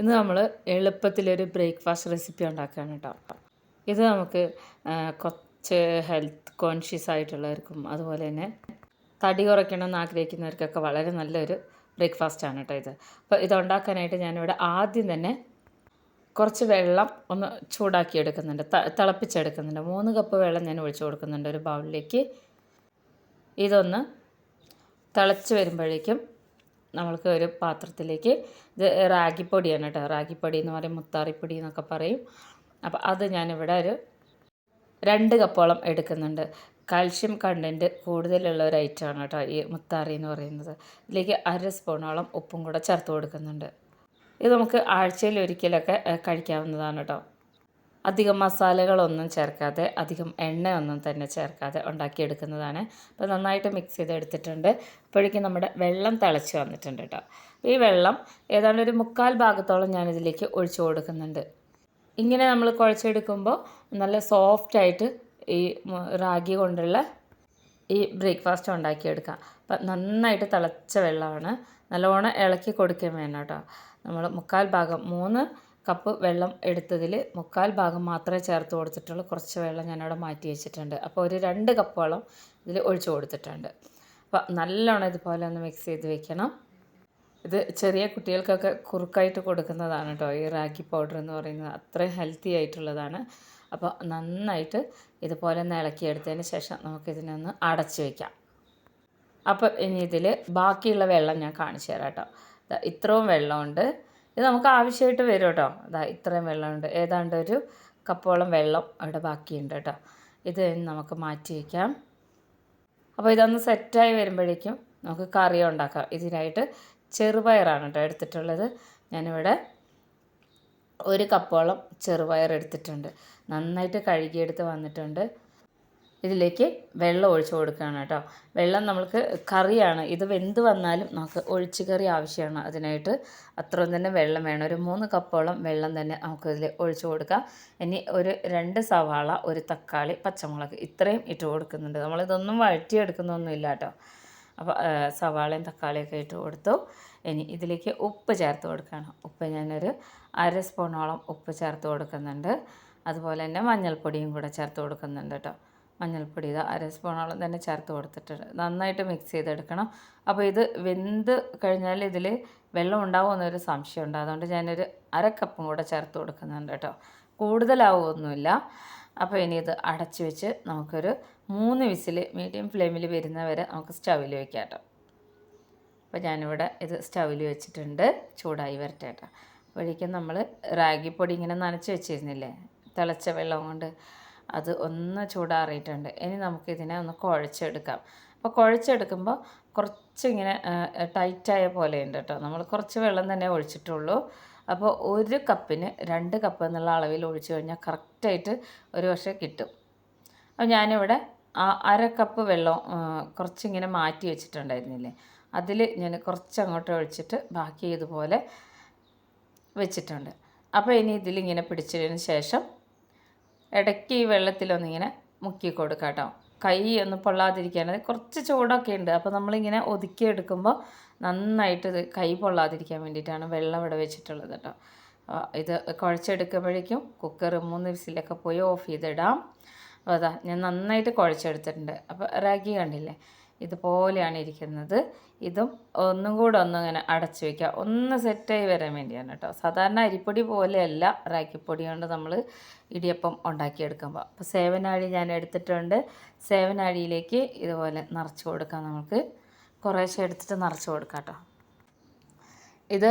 ഇന്ന് നമ്മൾ എളുപ്പത്തിലൊരു breakfast recipe ഉണ്ടാക്കുകയാണ് കേട്ടോ. ഇത് നമുക്ക് കുറച്ച് ഹെൽത്ത് കോൺഷ്യസ് ആയിട്ടുള്ളവർക്കും അതുപോലെ തന്നെ തടി കുറയ്ക്കണമെന്ന് ആഗ്രഹിക്കുന്നവർക്കൊക്കെ വളരെ നല്ലൊരു ബ്രേക്ക്ഫാസ്റ്റ് ആണ് കേട്ടോ ഇത്. അപ്പോൾ ഇത് ഉണ്ടാക്കാനായിട്ട് ഞാനിവിടെ ആദ്യം തന്നെ കുറച്ച് വെള്ളം ഒന്ന് ചൂടാക്കി എടുക്കുന്നുണ്ട് തിളപ്പിച്ചെടുക്കുന്നുണ്ട്. മൂന്ന് കപ്പ് വെള്ളം ഞാൻ ഒഴിച്ചു കൊടുക്കുന്നുണ്ട് ഒരു ബൗളിലേക്ക്. ഇതൊന്ന് തിളച്ച് വരുമ്പോഴേക്കും നമ്മൾക്ക് ഒരു പാത്രത്തിലേക്ക് ഇത് റാഗിപ്പൊടിയാണ് കേട്ടോ. റാഗിപ്പൊടി എന്ന് പറയും മുത്താറിപ്പൊടി എന്നൊക്കെ പറയും. അപ്പോൾ അത് ഞാനിവിടെ ഒരു രണ്ട് കപ്പോളം എടുക്കുന്നുണ്ട്. കാൽഷ്യം കണ്ടന്റ് കൂടുതലുള്ള ഒരു ഐറ്റമാണ് കേട്ടോ ഈ മുത്താറി എന്ന് പറയുന്നത്. ഇതിലേക്ക് അര സ്പൂണോളം ഉപ്പും കൂടെ ചേർത്ത് കൊടുക്കുന്നുണ്ട്. ഇത് നമുക്ക് ആഴ്ചയിൽ ഒരിക്കലൊക്കെ കഴിക്കാവുന്നതാണ് കേട്ടോ. അധികം മസാലകളൊന്നും ചേർക്കാതെ അധികം എണ്ണയൊന്നും തന്നെ ചേർക്കാതെ ഉണ്ടാക്കിയെടുക്കുന്നതാണ്. അപ്പോൾ നന്നായിട്ട് മിക്സ് ചെയ്തെടുത്തിട്ടുണ്ട്. അപ്പോഴേക്കും നമ്മുടെ വെള്ളം തിളച്ച് വന്നിട്ടുണ്ട് കേട്ടോ. ഈ വെള്ളം ഏതാണ്ട് ഒരു മുക്കാൽ ഭാഗത്തോളം ഞാനിതിലേക്ക് ഒഴിച്ചു കൊടുക്കുന്നുണ്ട്. ഇങ്ങനെ നമ്മൾ കുഴച്ചെടുക്കുമ്പോൾ നല്ല സോഫ്റ്റായിട്ട് ഈ റാഗി കൊണ്ടുള്ള ഈ ബ്രേക്ക്ഫാസ്റ്റ് ഉണ്ടാക്കിയെടുക്കാം. അപ്പം നന്നായിട്ട് തിളച്ച വെള്ളമാണ്. നല്ലോണം ഇളക്കി കൊടുക്കുകയും വേണം കേട്ടോ. നമ്മൾ മുക്കാൽ ഭാഗം മൂന്ന് കപ്പ് വെള്ളം എടുത്തതിൽ മുക്കാൽ ഭാഗം മാത്രമേ ചേർത്ത് കൊടുത്തിട്ടുള്ളൂ. കുറച്ച് വെള്ളം ഞാനവിടെ മാറ്റി വെച്ചിട്ടുണ്ട്. അപ്പോൾ ഒരു രണ്ട് കപ്പോളം ഇതിൽ ഒഴിച്ചു കൊടുത്തിട്ടുണ്ട്. അപ്പോൾ നല്ലോണം ഇതുപോലെ ഒന്ന് മിക്സ് ചെയ്ത് വെക്കണം. ഇത് ചെറിയ കുട്ടികൾക്കൊക്കെ കുറുക്കായിട്ട് കൊടുക്കുന്നതാണ് കേട്ടോ. ഈ റാഗി പൗഡർ എന്ന് പറയുന്നത് അത്രയും ഹെൽത്തി ആയിട്ടുള്ളതാണ്. അപ്പോൾ നന്നായിട്ട് ഇതുപോലെ ഒന്ന് ഇളക്കിയെടുത്തതിന് ശേഷം നമുക്കിതിനൊന്ന് അടച്ച് വയ്ക്കാം അപ്പോൾ ഇനി ഇതിൽ ബാക്കിയുള്ള വെള്ളം ഞാൻ കാണിച്ചു തരാം കേട്ടോ. ഇത്രയും വെള്ളമുണ്ട്. ഇത് നമുക്ക് ആവശ്യമായിട്ട് വരും കേട്ടോ. അതാ ഇത്രയും വെള്ളമുണ്ട്. ഏതാണ്ട് ഒരു കപ്പോളം വെള്ളം അവിടെ ബാക്കിയുണ്ട് കേട്ടോ. ഇത് നമുക്ക് മാറ്റി വയ്ക്കാം അപ്പോൾ ഇതൊന്ന് സെറ്റായി വരുമ്പോഴേക്കും നമുക്ക് കറി ഉണ്ടാക്കാം. ഇതിനായിട്ട് ചെറുപയറാണ് കേട്ടോ എടുത്തിട്ടുള്ളത്. ഞാനിവിടെ ഒരു കപ്പോളം ചെറുപയർ എടുത്തിട്ടുണ്ട്. നന്നായിട്ട് കഴുകിയെടുത്ത് വന്നിട്ടുണ്ട്. ഇതിലേക്ക് വെള്ളം ഒഴിച്ച് കൊടുക്കുകയാണ് കേട്ടോ. വെള്ളം നമ്മൾക്ക് കറിയാണ്. ഇത് വെന്ത് വന്നാലും നമുക്ക് ഒഴിച്ച് കറി ആവശ്യമാണ്. അതിനായിട്ട് അത്രയും തന്നെ വെള്ളം വേണം. ഒരു മൂന്ന് കപ്പോളം വെള്ളം തന്നെ നമുക്കിതിൽ ഒഴിച്ച് കൊടുക്കാം. ഇനി ഒരു രണ്ട് സവാള ഒരു തക്കാളി പച്ചമുളക് ഇത്രയും ഇട്ട് കൊടുക്കുന്നുണ്ട്. നമ്മളിതൊന്നും വഴറ്റിയെടുക്കുന്നൊന്നുമില്ല കേട്ടോ. അപ്പോൾ സവാളയും തക്കാളിയൊക്കെ ഇട്ട് കൊടുത്തു. ഇനി ഇതിലേക്ക് ഉപ്പ് ചേർത്ത് കൊടുക്കുകയാണ്. ഉപ്പ് ഞാനൊരു അര സ്പൂണോളം ഉപ്പ് ചേർത്ത് കൊടുക്കുന്നുണ്ട്. അതുപോലെ തന്നെ മഞ്ഞൾപ്പൊടിയും കൂടെ ചേർത്ത് കൊടുക്കുന്നുണ്ട് കേട്ടോ. മഞ്ഞൾപ്പൊടി ഇത് അര സ്പൂണോളം തന്നെ ചേർത്ത് കൊടുത്തിട്ടുണ്ട്. നന്നായിട്ട് മിക്സ് ചെയ്തെടുക്കണം. അപ്പോൾ ഇത് വെന്ത് കഴിഞ്ഞാൽ ഇതിൽ വെള്ളം ഉണ്ടാവുമെന്നൊരു സംശയമുണ്ട് അതുകൊണ്ട് ഞാനൊരു അര കപ്പും കൂടെ ചേർത്ത് കൊടുക്കുന്നുണ്ട് കേട്ടോ. കൂടുതലാവുമൊന്നുമില്ല. അപ്പോൾ ഇനി ഇത് അടച്ച് വെച്ച് നമുക്കൊരു മൂന്ന് വിസിൽ മീഡിയം ഫ്ലെയിമിൽ വരുന്നവരെ നമുക്ക് സ്റ്റവിൽ വെക്കാം കേട്ടോ. അപ്പോൾ ഞാനിവിടെ ഇത് സ്റ്റവിൽ വെച്ചിട്ടുണ്ട്. ചൂടായി വരട്ടെ കേട്ടോ. അപ്പോഴേക്കും നമ്മൾ റാഗിപ്പൊടി ഇങ്ങനെ നനച്ച് വെച്ചിരുന്നില്ലേ? തിളച്ച വെള്ളം കൊണ്ട് അത് ഒന്ന് ചൂടാറിയിട്ടുണ്ട്. ഇനി നമുക്കിതിനെ ഒന്ന് കുഴച്ചെടുക്കാം. അപ്പോൾ കുഴച്ചെടുക്കുമ്പോൾ കുറച്ചിങ്ങനെ ടൈറ്റായ പോലെ ഉണ്ട് കേട്ടോ. നമ്മൾ കുറച്ച് വെള്ളം തന്നെ ഒഴിച്ചിട്ടുള്ളൂ. അപ്പോൾ ഒരു കപ്പിന് രണ്ട് കപ്പ് എന്നുള്ള അളവിൽ ഒഴിച്ചു കഴിഞ്ഞാൽ കറക്റ്റായിട്ട് ഒരു പക്ഷേ കിട്ടും. അപ്പോൾ ഞാനിവിടെ അര കപ്പ് വെള്ളം കുറച്ചിങ്ങനെ മാറ്റി വെച്ചിട്ടുണ്ടായിരുന്നില്ലേ? അതിൽ ഞാൻ കുറച്ച് അങ്ങോട്ട് ഒഴിച്ചിട്ട് ബാക്കി ഇതുപോലെ വെച്ചിട്ടുണ്ട്. അപ്പോൾ ഇനി ഇതിലിങ്ങനെ പിടിച്ചതിന് ശേഷം ഇടയ്ക്ക് ഈ വെള്ളത്തിലൊന്നിങ്ങനെ മുക്കി കൊടുക്കാം കേട്ടോ കൈ ഒന്ന് പൊള്ളാതിരിക്കാൻ കുറച്ച് ചൂടൊക്കെ ഉണ്ട്. അപ്പോൾ നമ്മളിങ്ങനെ ഒതുക്കി എടുക്കുമ്പോൾ നന്നായിട്ട് ഇത് കൈ പൊള്ളാതിരിക്കാൻ വേണ്ടിയിട്ടാണ് വെള്ളം ഇവിടെ വെച്ചിട്ടുള്ളത് കേട്ടോ. ഇത് കുഴച്ചെടുക്കുമ്പോഴേക്കും കുക്കർ മൂന്ന് വിസിലൊക്കെ പോയി ഓഫ് ചെയ്തിടാം. അപ്പോൾ അതാ ഞാൻ നന്നായിട്ട് കുഴച്ചെടുത്തിട്ടുണ്ട്. അപ്പോൾ റാഗി കണ്ടില്ലേ? ഇതുപോലെയാണ് ഇരിക്കുന്നത്. ഇതും ഒന്നും കൂടെ ഒന്നിങ്ങനെ അടച്ചു വയ്ക്കുക ഒന്ന് സെറ്റായി വരാൻ വേണ്ടിയാണ് കേട്ടോ. സാധാരണ അരിപ്പൊടി പോലെയല്ല റാക്കിപ്പൊടി കൊണ്ട് നമ്മൾ ഇടിയപ്പം ഉണ്ടാക്കിയെടുക്കുമ്പോൾ. അപ്പോൾ സേവനാഴി ഞാൻ എടുത്തിട്ടുണ്ട്. സേവനാഴിയിലേക്ക് ഇതുപോലെ നിറച്ച് കൊടുക്കാം നമുക്ക്. കുറേശ്ശെ എടുത്തിട്ട് നിറച്ച് കൊടുക്കാം കേട്ടോ. ഇത്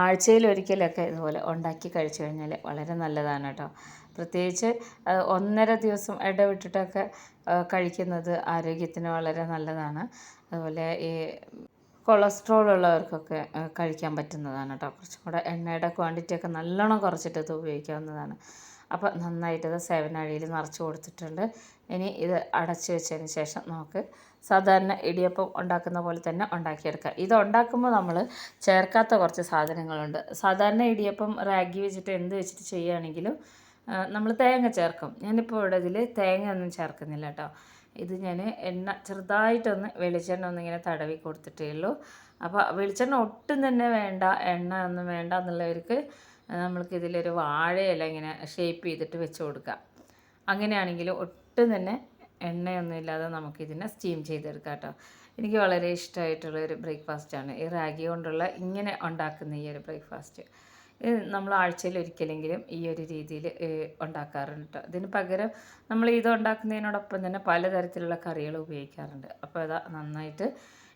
ആഴ്ചയിൽ ഒരിക്കലൊക്കെ ഇതുപോലെ ഉണ്ടാക്കി കഴിച്ചു കഴിഞ്ഞാൽ വളരെ നല്ലതാണ് കേട്ടോ. പ്രത്യേകിച്ച് ഒന്നര ദിവസം ഇടവിട്ടിട്ടൊക്കെ കഴിക്കുന്നത് ആരോഗ്യത്തിന് വളരെ നല്ലതാണ്. അതുപോലെ ഈ കൊളസ്ട്രോൾ ഉള്ളവർക്കൊക്കെ കഴിക്കാൻ പറ്റുന്നതാണ് കേട്ടോ കുറച്ചും കൂടെ എണ്ണയുടെ ക്വാണ്ടിറ്റി ഒക്കെ നല്ലോണം കുറച്ചിട്ട് ഇത് ഉപയോഗിക്കാവുന്നതാണ്. അപ്പോൾ നന്നായിട്ട് ഇത് നിറച്ച് കൊടുത്തിട്ടുണ്ട്. ഇനി ഇത് അടച്ച് വെച്ചതിന് ശേഷം നമുക്ക് സാധാരണ ഇടിയപ്പം ഉണ്ടാക്കുന്ന പോലെ തന്നെ ഉണ്ടാക്കിയെടുക്കാം. ഇത് ഉണ്ടാക്കുമ്പോൾ നമ്മൾ ചേർക്കാത്ത കുറച്ച് സാധനങ്ങളുണ്ട്. സാധാരണ ഇടിയപ്പം റാഗി വെച്ചിട്ട് എന്ത് വെച്ചിട്ട് ചെയ്യുകയാണെങ്കിലും നമ്മൾ തേങ്ങ ചേർക്കും. ഞാനിപ്പോൾ ഇവിടെ ഇതിൽ തേങ്ങ ഒന്നും ചേർക്കുന്നില്ല കേട്ടോ. ഇത് ഞാൻ എണ്ണ ചെറുതായിട്ടൊന്ന് വെളിച്ചെണ്ണ ഒന്ന് ഇങ്ങനെ തടവി കൊടുത്തിട്ടേ ഉള്ളൂ. അപ്പോൾ വെളിച്ചെണ്ണ ഒട്ടും തന്നെ വേണ്ട എണ്ണ ഒന്നും വേണ്ട എന്നുള്ളവർക്ക് നമ്മൾക്ക് ഇതിലൊരു വാഴയില ഇങ്ങനെ ഷേപ്പ് ചെയ്തിട്ട് വെച്ച് കൊടുക്കാം അങ്ങനെയാണെങ്കിൽ ഒട്ടും തന്നെ എണ്ണയൊന്നും ഇല്ലാതെ നമുക്കിതിനെ സ്റ്റീം ചെയ്തെടുക്കാം കേട്ടോ. എനിക്ക് വളരെ ഇഷ്ടമായിട്ടുള്ള ഒരു ബ്രേക്ക്ഫാസ്റ്റാണ്. ഈ റാഗി കൊണ്ടുള്ള ഇങ്ങനെ ഉണ്ടാക്കുന്ന ഈ ഒരു ബ്രേക്ക്ഫാസ്റ്റ്. നമ്മൾ ആഴ്ചയിൽ ഒരിക്കലെങ്കിലും ഈ ഒരു രീതിയിൽ ഉണ്ടാക്കാറുണ്ട് ഇതിന് പകരം നമ്മൾ ഇത് ഉണ്ടാക്കുന്നതിനോടൊപ്പം തന്നെ പലതരത്തിലുള്ള കറികൾ ഉപയോഗിക്കാറുണ്ട്. അപ്പോൾ അതാ നന്നായിട്ട്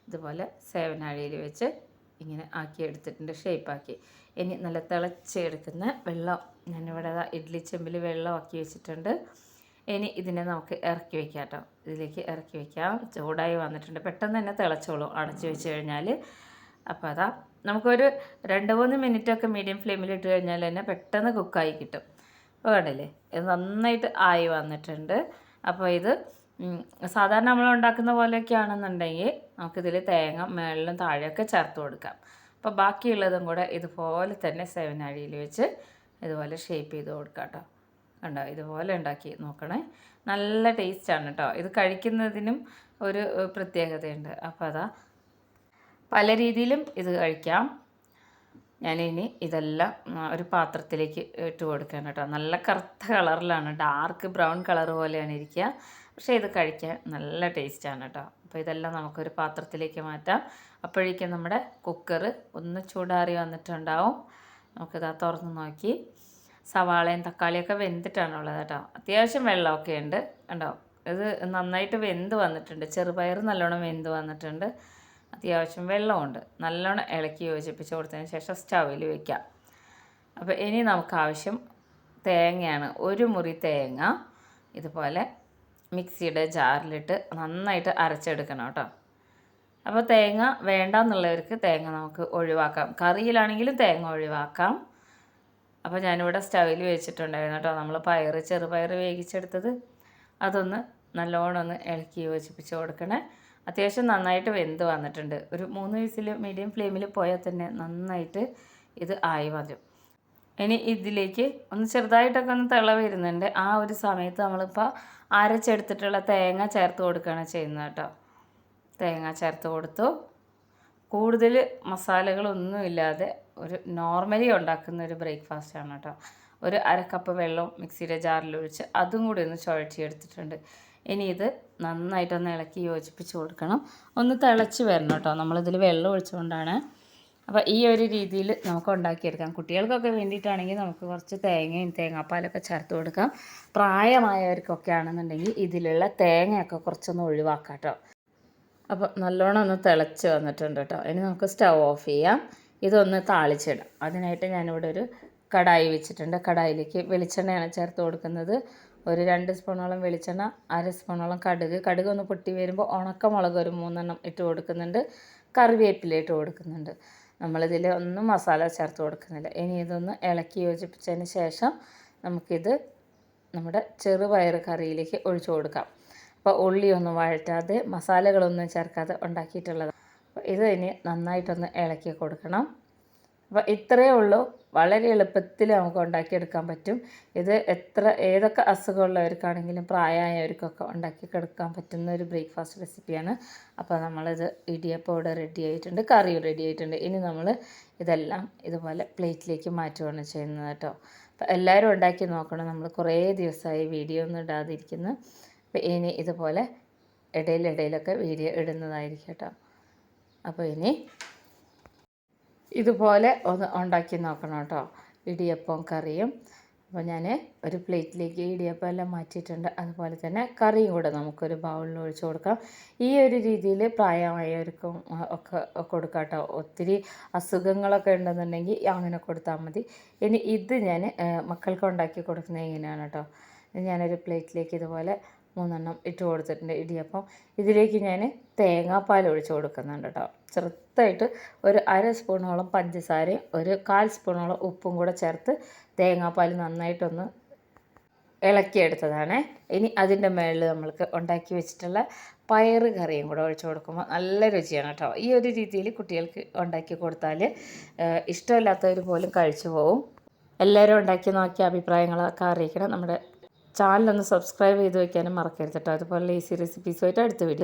ഇതുപോലെ സേവനാഴിയിൽ വെച്ച് ഇങ്ങനെ ആക്കി എടുത്തിട്ടുണ്ട് ഷേപ്പാക്കി. ഇനി നല്ല തിളച്ചെടുക്കുന്ന വെള്ളം ഞാനിവിടെ ഇഡ്ലി ചെമ്പിൽ വെള്ളം ആക്കി വെച്ചിട്ടുണ്ട്. ഇനി ഇതിനെ നമുക്ക് ഇറക്കി വെക്കാം കേട്ടോ ഇതിലേക്ക് ഇറക്കി വെക്കാം. ചൂടായി വന്നിട്ടുണ്ട്. പെട്ടെന്ന് തന്നെ തിളച്ചോളും അടച്ചു വെച്ച് കഴിഞ്ഞാൽ. അപ്പോൾ അതാ നമുക്കൊരു രണ്ട് മൂന്ന് മിനിറ്റൊക്കെ മീഡിയം ഫ്ലെയിമിൽ ഇട്ട് കഴിഞ്ഞാൽ തന്നെ പെട്ടെന്ന് കുക്കായി കിട്ടും. അപ്പോൾ കണ്ടില്ലേ? ഇത് നന്നായിട്ട് ആയി വന്നിട്ടുണ്ട്. അപ്പോൾ ഇത് സാധാരണ നമ്മൾ ഉണ്ടാക്കുന്ന പോലെയൊക്കെ ആണെന്നുണ്ടെങ്കിൽ നമുക്കിതിൽ തേങ്ങ മേളിലും താഴെയൊക്കെ ചേർത്ത് കൊടുക്കാം. അപ്പോൾ ബാക്കിയുള്ളതും കൂടെ ഇതുപോലെ തന്നെ സെവനാഴിയിൽ വെച്ച് ഇതുപോലെ ഷേപ്പ് ചെയ്ത് കൊടുക്കാം കേട്ടോ കണ്ടോ? ഇതുപോലെ ഉണ്ടാക്കി നോക്കണേ. നല്ല ടേസ്റ്റാണ് കേട്ടോ ഇത് കഴിക്കുന്നതിനും ഒരു പ്രത്യേകതയുണ്ട്. അപ്പോൾ അതാ പല രീതിയിലും ഇത് കഴിക്കാം. ഞാനിനി ഇതെല്ലാം ഒരു പാത്രത്തിലേക്ക് ഇട്ട് കൊടുക്കുകയാണ് കേട്ടോ. നല്ല കറുത്ത കളറിലാണ് ഡാർക്ക് ബ്രൗൺ കളർ പോലെയാണ് ഇരിക്കുക. പക്ഷേ ഇത് കഴിക്കാൻ നല്ല ടേസ്റ്റാണ് കേട്ടോ. അപ്പോൾ ഇതെല്ലാം നമുക്കൊരു പാത്രത്തിലേക്ക് മാറ്റാം. അപ്പോഴേക്കും നമ്മുടെ കുക്കർ ഒന്ന് ചൂടാറി വന്നിട്ടുണ്ടാവും. നമുക്കിതാ തുറന്ന് നോക്കി. സവാളയും തക്കാളിയൊക്കെ വെന്തിട്ടാണ് ഉള്ളത് കേട്ടോ. അത്യാവശ്യം വെള്ളമൊക്കെ ഉണ്ട്. കണ്ടോ? ഇത് നന്നായിട്ട് വെന്ത് വന്നിട്ടുണ്ട്. ചെറുപയർ നല്ലോണം വെന്ത് വന്നിട്ടുണ്ട്. അത്യാവശ്യം വെള്ളമുണ്ട്. നല്ലോണം ഇളക്കി യോജിപ്പിച്ച് കൊടുത്തതിന് ശേഷം സ്റ്റവിൽ വയ്ക്കാം അപ്പോൾ ഇനി നമുക്ക് ആവശ്യം തേങ്ങയാണ്. ഒരു മുറി തേങ്ങ ഇതുപോലെ മിക്സിയുടെ ജാറിലിട്ട് നന്നായിട്ട് അരച്ചെടുക്കണം കേട്ടോ. അപ്പോൾ തേങ്ങ വേണ്ടെന്നുള്ളവർക്ക് തേങ്ങ നമുക്ക് ഒഴിവാക്കാം. കറിയിലാണെങ്കിലും തേങ്ങ ഒഴിവാക്കാം. അപ്പോൾ ഞാനിവിടെ സ്റ്റവിൽ വെച്ചിട്ടുണ്ടായിരുന്നു കേട്ടോ. നമ്മൾ പയർ ചെറുപയർ വേവിച്ചെടുത്തത്. അതൊന്ന് നല്ലോണം ഒന്ന് ഇളക്കി യോജിപ്പിച്ച് കൊടുക്കണേ. അത്യാവശ്യം നന്നായിട്ട് വെന്ത് വന്നിട്ടുണ്ട്. ഒരു മൂന്ന് വയസ്സിൽ മീഡിയം ഫ്ലെയിമിൽ പോയാൽ തന്നെ നന്നായിട്ട് ഇത് ആയി വരും ഇനി ഇതിലേക്ക് ഒന്ന് ചെറുതായിട്ടൊക്കെ ഒന്ന് തിള വരുന്നുണ്ട്. ആ ഒരു സമയത്ത് നമ്മളിപ്പോൾ അരച്ചെടുത്തിട്ടുള്ള തേങ്ങ ചേർത്ത് കൊടുക്കുകയാണ് ചെയ്യുന്നത് കേട്ടോ. തേങ്ങ ചേർത്ത് കൊടുത്തു. കൂടുതൽ മസാലകളൊന്നും ഇല്ലാതെ ഒരു നോർമലി ഉണ്ടാക്കുന്ന ഒരു ബ്രേക്ക്ഫാസ്റ്റാണ് കേട്ടോ. ഒരു അര കപ്പ് വെള്ളം മിക്സിയുടെ ജാറിൽ ഒഴിച്ച് അതും കൂടി ഒന്ന് ചുഴറ്റിയെടുത്തിട്ടുണ്ട്. ഇനി ഇത് നന്നായിട്ടൊന്ന് ഇളക്കി യോജിപ്പിച്ച് കൊടുക്കണം. ഒന്ന് തിളച്ച് വരണം കേട്ടോ. നമ്മളിതിൽ വെള്ളം ഒഴിച്ചുകൊണ്ടാണ്. അപ്പോൾ ഈ ഒരു രീതിയിൽ നമുക്ക് ഉണ്ടാക്കിയെടുക്കാം. കുട്ടികൾക്കൊക്കെ വേണ്ടിയിട്ടാണെങ്കിൽ നമുക്ക് കുറച്ച് തേങ്ങയും തേങ്ങാപ്പാലൊക്കെ ചേർത്ത് കൊടുക്കാം. പ്രായമായവർക്കൊക്കെ ആണെന്നുണ്ടെങ്കിൽ ഇതിലുള്ള തേങ്ങയൊക്കെ കുറച്ചൊന്ന് ഒഴിവാക്കാം കേട്ടോ. അപ്പോൾ നല്ലോണം ഒന്ന് തിളച്ച് വന്നിട്ടുണ്ട് കേട്ടോ. ഇനി നമുക്ക് സ്റ്റവ് ഓഫ് ചെയ്യാം. ഇതൊന്ന് താളിച്ചിടാം. അതിനായിട്ട് ഞാനിവിടെ ഒരു കടായി വെച്ചിട്ടുണ്ട്. കടായിലേക്ക് വെളിച്ചെണ്ണയാണ് ചേർത്ത് കൊടുക്കുന്നത്. ഒരു രണ്ട് സ്പൂണോളം വെളിച്ചെണ്ണ അര സ്പൂണോളം കടുക്. കടുക് ഒന്ന് പൊട്ടി വരുമ്പോൾ ഉണക്കമുളക് ഒരു മൂന്നെണ്ണം ഇട്ട് കൊടുക്കുന്നുണ്ട്. കറിവേപ്പില ഇട്ട് കൊടുക്കുന്നുണ്ട്. നമ്മളിതിൽ ഒന്നും മസാല ചേർത്ത് കൊടുക്കുന്നില്ല. ഇനി ഇതൊന്ന് ഇളക്കി യോജിപ്പിച്ചതിന് ശേഷം നമുക്കിത് നമ്മുടെ ചെറുപയർ കറിയിലേക്ക് ഒഴിച്ചു കൊടുക്കാം. അപ്പോൾ ഉള്ളിയൊന്നും വഴറ്റാതെ മസാലകളൊന്നും ചേർക്കാതെ ഉണ്ടാക്കിയിട്ടുള്ളത്. അപ്പോൾ ഇത് ഇനി നന്നായിട്ടൊന്ന് ഇളക്കി കൊടുക്കണം. അപ്പോൾ ഇത്രയേ ഉള്ളൂ. വളരെ എളുപ്പത്തിൽ നമുക്ക് ഉണ്ടാക്കിയെടുക്കാൻ പറ്റും. ഇത് എത്ര ഏതൊക്കെ അസുഖമുള്ളവർക്കാണെങ്കിലും പ്രായമായവർക്കൊക്കെ ഉണ്ടാക്കി കിടക്കാൻ പറ്റുന്ന ഒരു ബ്രേക്ക്ഫാസ്റ്റ് റെസിപ്പിയാണ്. അപ്പോൾ നമ്മളിത് ഇടിയപ്പം ഇവിടെ റെഡി ആയിട്ടുണ്ട് കറിയും റെഡി ആയിട്ടുണ്ട്. ഇനി നമ്മൾ ഇതെല്ലാം ഇതുപോലെ പ്ലേറ്റിലേക്ക് മാറ്റുകയാണ് ചെയ്യുന്നത് കേട്ടോ. അപ്പോൾ എല്ലാവരും ഉണ്ടാക്കി നോക്കണം. നമ്മൾ കുറേ ദിവസമായി വീഡിയോ ഒന്നും ഇടാതിരിക്കുന്നു. അപ്പോൾ ഇനി ഇതുപോലെ ഇടയിലിടയിലൊക്കെ വീഡിയോ ഇടുന്നതായിരിക്കും കേട്ടോ. അപ്പോൾ ഇനി ഇതുപോലെ ഒന്ന് ഉണ്ടാക്കി നോക്കണം കേട്ടോ. ഇടിയപ്പം കറിയും. അപ്പോൾ ഞാൻ ഒരു പ്ലേറ്റിലേക്ക് ഇടിയപ്പം എല്ലാം മാറ്റിയിട്ടുണ്ട്. അതുപോലെ തന്നെ കറിയും കൂടെ നമുക്കൊരു ബൗളിൽ ഒഴിച്ച് കൊടുക്കാം. ഈ ഒരു രീതിയിൽ പ്രായമായവർക്കും ഒക്കെ കൊടുക്കാം കേട്ടോ. ഒത്തിരി അസുഖങ്ങളൊക്കെ ഉണ്ടെന്നുണ്ടെങ്കിൽ അങ്ങനെ കൊടുത്താൽ മതി. ഇനി ഇത് ഞാൻ മക്കൾക്ക് ഉണ്ടാക്കി കൊടുക്കുന്നത് എങ്ങനെയാണ് കേട്ടോ? ഞാനൊരു പ്ലേറ്റിലേക്ക് ഇതുപോലെ മൂന്നെണ്ണം ഇട്ട് കൊടുത്തിട്ടുണ്ട് ഇടിയപ്പം ഇതിലേക്ക് ഞാൻ തേങ്ങാപ്പാൽ ഒഴിച്ച് കൊടുക്കുന്നുണ്ട് കേട്ടോ. ചെറുതായിട്ട് ഒരു അര സ്പൂണോളം പഞ്ചസാരയും ഒരു കാൽ സ്പൂണോളം ഉപ്പും കൂടെ ചേർത്ത് തേങ്ങാപ്പാൽ നന്നായിട്ടൊന്ന് ഇളക്കിയെടുത്തതാണ് ഇനി അതിന്റെ മുകളിൽ നമ്മൾക്ക് ഉണ്ടാക്കി വെച്ചിട്ടുള്ള പയറ് കറിയും കൂടെ ഒഴിച്ചു കൊടുക്കുമ്പോൾ നല്ല രുചിയാണ് കേട്ടോ. ഈ ഒരു രീതിയിൽ കുട്ടികൾക്ക് ഉണ്ടാക്കി കൊടുത്താൽ ഇഷ്ടമില്ലാത്തവർ പോലും കഴിച്ചു പോവും. എല്ലാവരും ഉണ്ടാക്കി നോക്കിയ അഭിപ്രായങ്ങളൊക്കെ അറിയിക്കണം. നമ്മുടെ ചാനലൊന്ന് സബ്സ്ക്രൈബ് ചെയ്ത് വയ്ക്കാനും മറക്കരുത് കേട്ടോ. അതുപോലെ ഈസി റെസിപ്പീസുമായിട്ട് അടുത്ത വീഡിയോ